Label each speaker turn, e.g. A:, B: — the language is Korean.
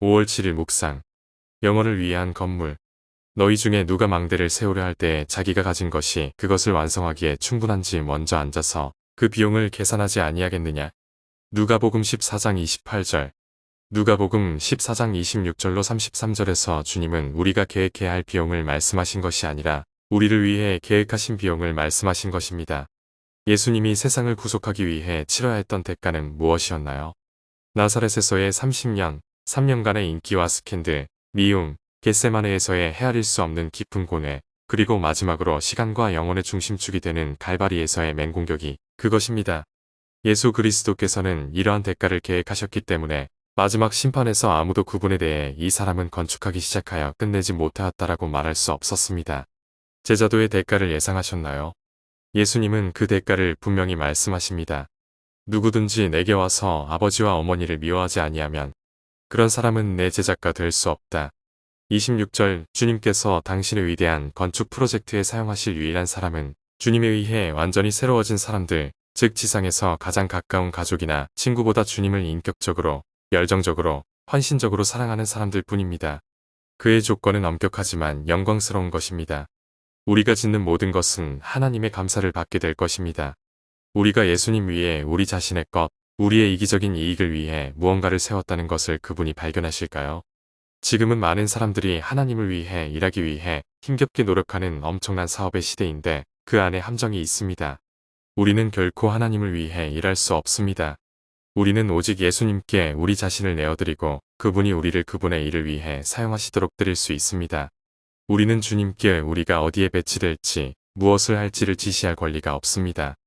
A: 5월 7일 묵상. 영혼을 위한 건물. 너희 중에 누가 망대를 세우려 할때 자기가 가진 것이 그것을 완성하기에 충분한지 먼저 앉아서 그 비용을 계산하지 아니하겠느냐. 누가복음 14장 28절. 누가복음 14장 26절로 33절에서 주님은 우리가 계획해야 할 비용을 말씀하신 것이 아니라 우리를 위해 계획하신 비용을 말씀하신 것입니다. 예수님이 세상을 구속하기 위해 치러야 했던 대가는 무엇이었나요? 나사렛에서의 30년, 3년간의 인기와 스캔들, 미움, 겟세마네에서의 헤아릴 수 없는 깊은 고뇌, 그리고 마지막으로 시간과 영혼의 중심축이 되는 갈바리에서의 맹공격이 그것입니다. 예수 그리스도께서는 이러한 대가를 계획하셨기 때문에 마지막 심판에서 아무도 그분에 대해 이 사람은 건축하기 시작하여 끝내지 못하였다라고 말할 수 없었습니다. 제자도의 대가를 예상하셨나요? 예수님은 그 대가를 분명히 말씀하십니다. 누구든지 내게 와서 아버지와 어머니를 미워하지 아니하면 그런 사람은 내 제작가 될 수 없다. 26절 주님께서 당신의 위대한 건축 프로젝트에 사용하실 유일한 사람은 주님에 의해 완전히 새로워진 사람들, 즉 지상에서 가장 가까운 가족이나 친구보다 주님을 인격적으로, 열정적으로, 헌신적으로 사랑하는 사람들 뿐입니다. 그의 조건은 엄격하지만 영광스러운 것입니다. 우리가 짓는 모든 것은 하나님의 감사를 받게 될 것입니다. 우리가 예수님 위에 우리 자신의 것, 우리의 이기적인 이익을 위해 무언가를 세웠다는 것을 그분이 발견하실까요? 지금은 많은 사람들이 하나님을 위해 일하기 위해 힘겹게 노력하는 엄청난 사업의 시대인데 그 안에 함정이 있습니다. 우리는 결코 하나님을 위해 일할 수 없습니다. 우리는 오직 예수님께 우리 자신을 내어드리고 그분이 우리를 그분의 일을 위해 사용하시도록 드릴 수 있습니다. 우리는 주님께 우리가 어디에 배치될지 무엇을 할지를 지시할 권리가 없습니다.